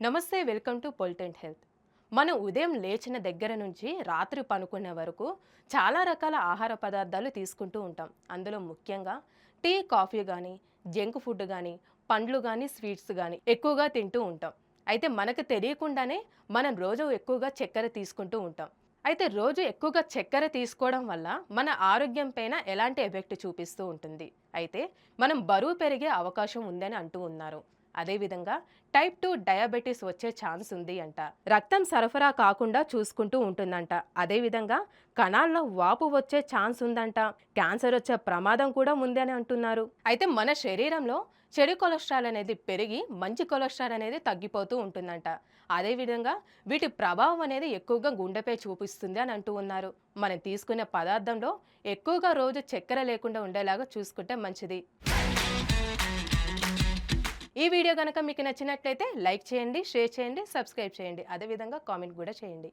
నమస్తే welcome to పొలిటెంట్ health. మనం ఉదయం లేచిన దగ్గర నుంచి రాత్రి పనుకునే వరకు చాలా రకాల ఆహార పదార్థాలు తీసుకుంటూ ఉంటాం. అందులో ముఖ్యంగా టీ కాఫీ కానీ జంక్ ఫుడ్ కానీ పండ్లు కానీ స్వీట్స్ కానీ ఎక్కువగా తింటూ ఉంటాం. అయితే మనకు తెలియకుండానే మనం రోజు ఎక్కువగా చక్కెర తీసుకుంటూ ఉంటాం. అయితే రోజు ఎక్కువగా చక్కెర తీసుకోవడం వల్ల మన ఆరోగ్యం పైన ఎలాంటి ఎఫెక్ట్ చూపిస్తూ ఉంటుంది? అయితే మనం బరువు పెరిగే అవకాశం ఉందని అంటూ ఉన్నారు. అదేవిధంగా టైప్ టూ డయాబెటీస్ వచ్చే ఛాన్స్ ఉంది అంట. రక్తం సరఫరా కాకుండా చూసుకుంటూ ఉంటుందంట. అదేవిధంగా కణాల్లో వాపు వచ్చే ఛాన్స్ ఉందంట. క్యాన్సర్ వచ్చే ప్రమాదం కూడా ఉంది అని అంటున్నారు. అయితే మన శరీరంలో చెడు కొలెస్ట్రాల్ అనేది పెరిగి మంచి కొలెస్ట్రాల్ అనేది తగ్గిపోతూ ఉంటుందంట. అదేవిధంగా వీటి ప్రభావం అనేది ఎక్కువగా గుండెపై చూపిస్తుంది అని అంటూ ఉన్నారు. మనం తీసుకునే పదార్థంలో ఎక్కువగా రోజు చక్కెర లేకుండా ఉండేలాగా చూసుకుంటే మంచిది. ఈ వీడియో కనుక మీకు నచ్చినట్లయితే లైక్ చేయండి షేర్ చేయండి సబ్స్క్రైబ్ చేయండి. అదేవిధంగా కామెంట్ కూడా చేయండి.